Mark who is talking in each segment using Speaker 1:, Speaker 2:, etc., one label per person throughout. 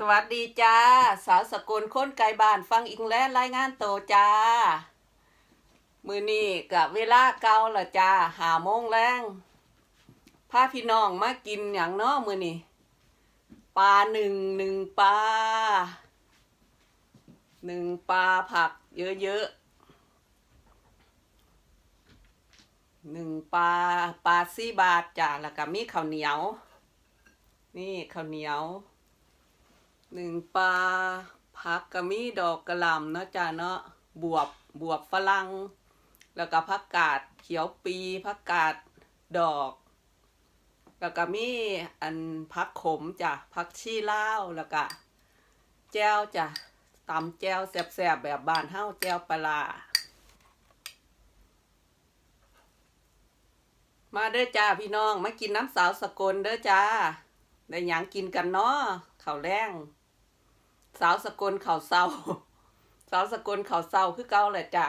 Speaker 1: สวัสดีจ้า สาวสกุลคนไกลบ้านฟังอิงแลนรายงานโตจ้า มือนี้กับเวลาเก่าละจ้าหาโมงแรงพาพี่น้องมากินอย่างเน้อมือนี้ปลาหนึ่งหนึ่งปลาหนึ่งปลาผักเยอะๆหนึ่งปลาปลาซี่บาทจ้าแล้วก็มีข้าวเหนียว นี่ข้าวเหนียว หนึ่งปลาผักกะมีดอกกระหล่ำเนาะจ้าเนาะบวบบวบฝรั่งแล้วก็ผักกาดเขียวปีผักกาดดอก แล้วก็มีอันผักขมจ้ะผักชีลาวแล้วก็แจ้วจ้ะตำแจ้วแซ่บๆแบบบ้านเฮาแจ้วปลาร้ามาเด้อจ้าพี่น้องมากินน้ำสาวสกลเด้อจ้าได้หยังกินกันเนาะข้าวแรง สาวสกลเข่าเศร้า สาวสกลเข่าเศร้าคือเก่าแหละจ้ะ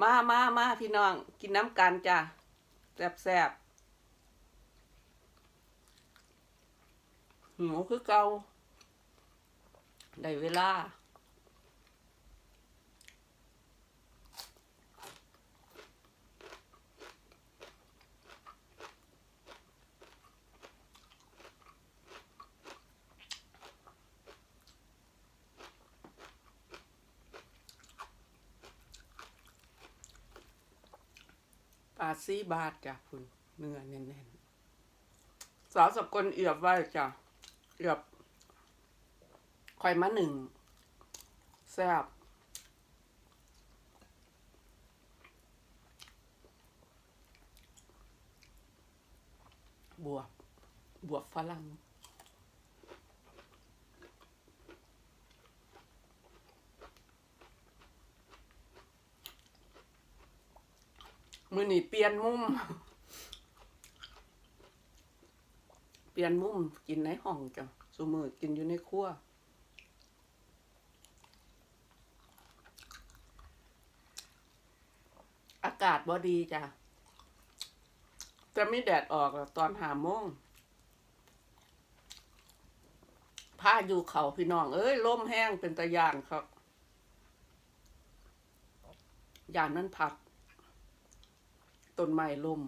Speaker 1: มามามาพี่น้อง กินน้ำกันจ้ะแซ่บแซ่บหิวคือเก่าได้เวลา ปาซี่บาทจ้ะคุณเนื้อแน่นๆสาวสกลเอือบไว้จ้ะเอือบคอยมาหนึ่งแซ่บวบบวบฝรั่ง มือนี่เปลี่ยนมุม เปลี่ยนมุมกินในห้องจ้ะสูมือกินอยู่ในครัวอากาศบอดีจ้ะ จะไม่แดดออกตอนหาโมงผ้าอยู่เขาพี่น้อง เอ้ยล่มแห้งเป็นตะยานครับ ยานนั้นผัก ต้นไม้ล่ม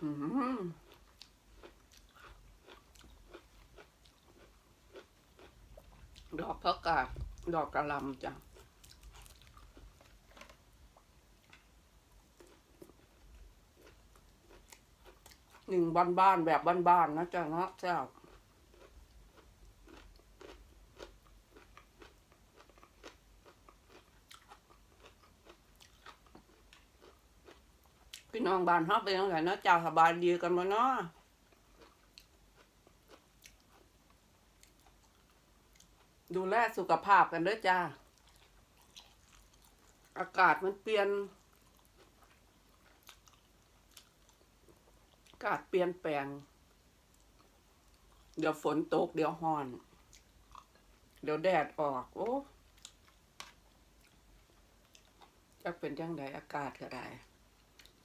Speaker 1: อืมดอกพักกาดดอกกระลำจ้ะหนึ่งบ้านๆแบบบ้านๆนะจ๊ะเนาะเจ้า พี่น้องบ้านเฮาเป็นยังไงเนาะเจ้าสบายดีกันบ่เนาะดูแลสุขภาพกันเด้อจ้า อากาศมันเปลี่ยน อากาศเปลี่ยนแปลง เดี๋ยวฝนตก เดี๋ยวฮ้อน เดี๋ยวแดดออก โอ้จะเป็นจังไดอากาศก็ได้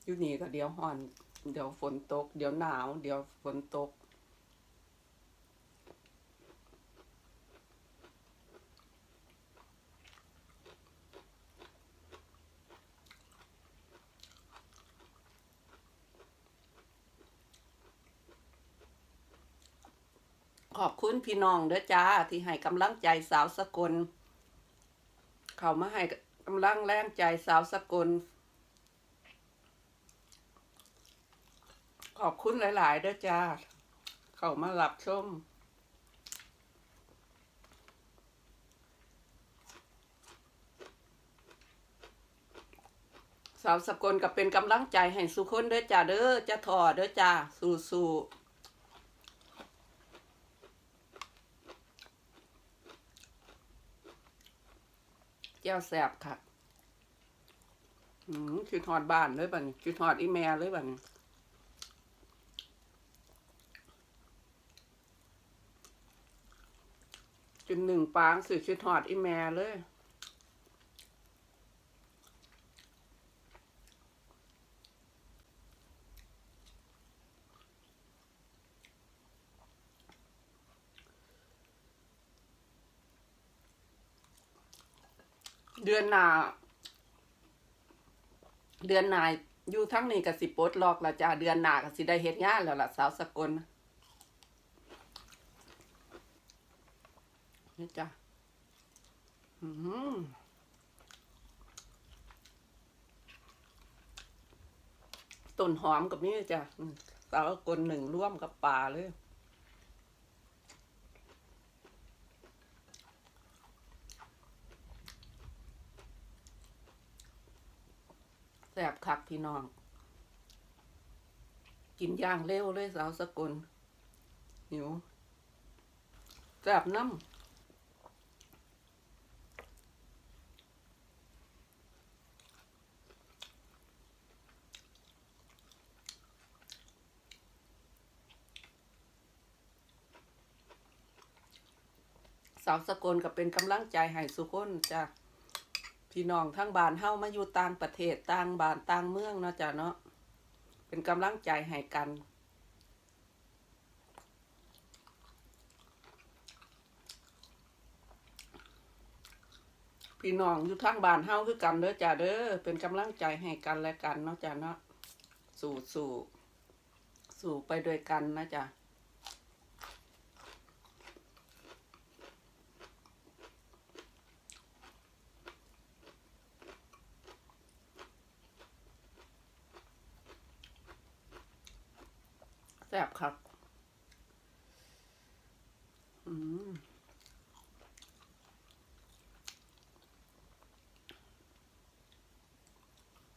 Speaker 1: อยู่นี่ก็เดี๋ยวฮ้อน เดี๋ยวฝนตก เดี๋ยวหนาว เดี๋ยวฝนตก ขอบคุณพี่น้องเด้อจ้า ที่ให้กำลังใจสาวสกล เขามาให้กำลังแรงใจสาวสกล ขอบคุณหลาย ๆ เด้อจ้า เข้ามาหลับชมสาวสกลก็เป็นกำลังใจให้สุคนเด้อจ้าเด้อจะถอเด้อจ้าสู้ๆแก้วแสบค่ะ อืมคือทอดบ้านเลยบันคือทอดอีแม่เลยบันี้ จนหนึ่งปางสื่อคิดหอดอีแม่เลยเดือนหนาเดือนนายอยู่ทั้งนี้กับสิปลดลอกละจ้าเดือนหนากับสิได้เฮ็ดงานแล้วล่ะสาวสกล นี่จ้ะอืมต้นหอมกับนี่จ้ะสาวสกลหนึ่งร่วมกับป่าเลยแสบคักพี่น้อง กินย่างเร็วเลยสาวสกลหิวแสบน้ำาวสกลก็เป็นกำลังใจให้สุคนจ้ะพี่น้องทั้งบ้านเฮ้ามาอยู่ต่างประเทศต่างบ้านต่างเมืองเนาะจ้ะเนาะเป็นกำลังใจให้กันพี่น้องอยู่ทั้งบ้านเฮาคือกันเด้อจ้ะเด้อเป็นกำลังใจให้กันและกันเนาะจ้ะเนาะสู่สู่สู่ไปด้วยกันนะจ้ะ แซ่บครับอืม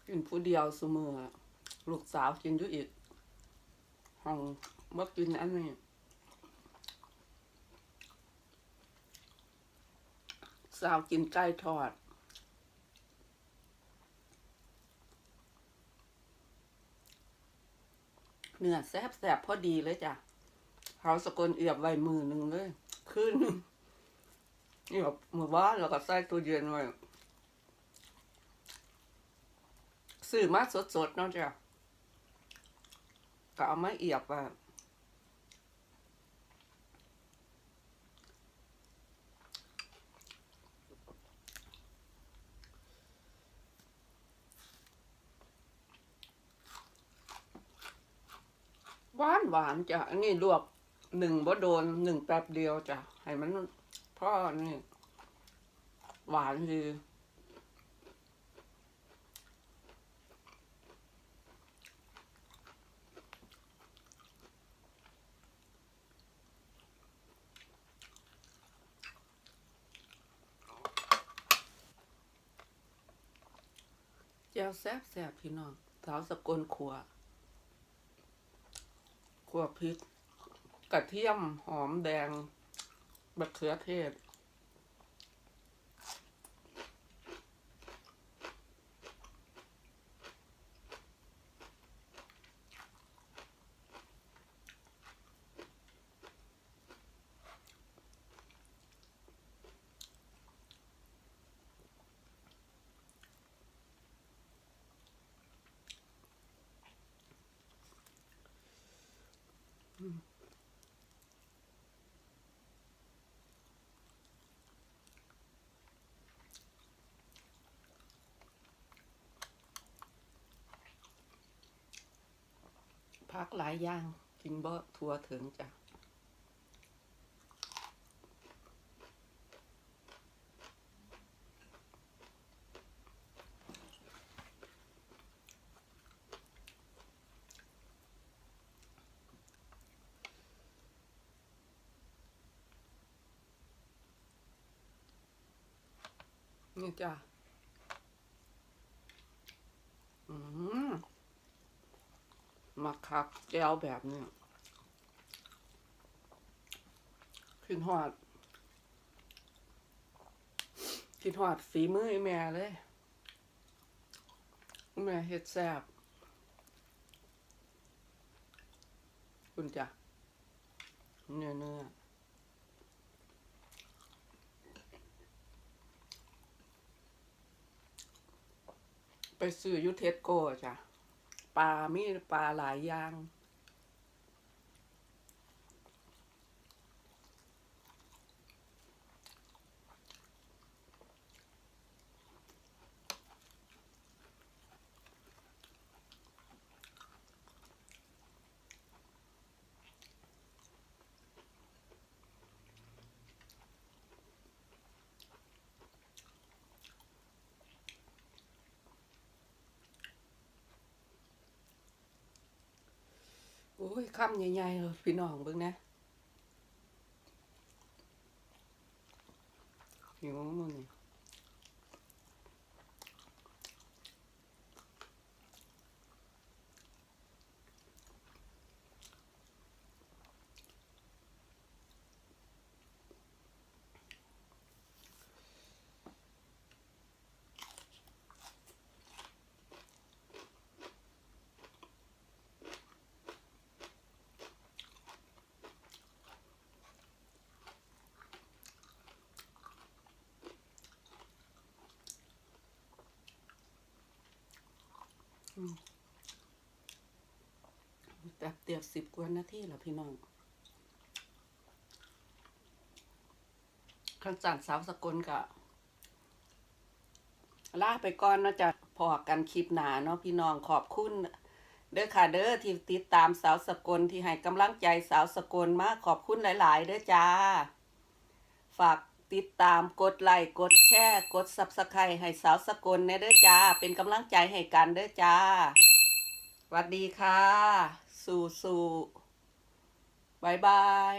Speaker 1: กินผู้เดียวเสมอลูกสาวกินอยู่อีกห้องบ่อกินอันนี้สาวกินไก่ทอด เนื้อแซบแซบพอดีเลยจ้ะเขาสกลเอียบไว้มือหนึ่งเลยขึ้นเอียบมือว่าแล้วก็ใส่ตัวเย็นไว้ซื้อมาสดๆเนาะจ้ะก็เอามาเอียบไว้ วานหวานจ้ะอันนี้ลวกหนึ่งบ่โดนหนึ่งแป๊บเดียวจ้ะให้มันพ่อนี่หวานดีแจ่วแซ่บแซ่บพี่น้องสาวสกลขัว ขัวพริก กระเทียมหอมแดงมะเขือเทศ พักหลายอย่าง กินบ่ทัวถึงจ้ะนี่จ้ะ อืม มาคักแก้วแบบนี้ขึ้นหอดขึ้นหอดฝีมือแม่เลย แม่เฮ็ดแซ่บคุณจ้ะเนื้อเนื้อไปซื้ออยูเทสโก้จ้ะ ปลามีปลาหลายอย่าง อ้ยคำใหญ่ๆเลยพี่น้องเบิ่งนะหิวมึงนี่ แต่เตียบสิบกว่านาทีแล้วพี่น้องขันจันสาวสกลกะลาไปก่อนนะจะพอกันคลิปหนาเนาะพี่น้องขอบคุณเด้อค่ะเด้อที่ติดตามสาวสกลที่ให้กำลังใจสาวสกลมากขอบคุณหลาย ๆ เด้อจ้า ฝาก ติดตามกดไลค์กดแชร์กดซับสไครต์ให้สาวสกลในเด้อจ้า เป็นกำลังใจให้กันเด้อจ้าสวัสดีค่ะ สู่สู่บายบาย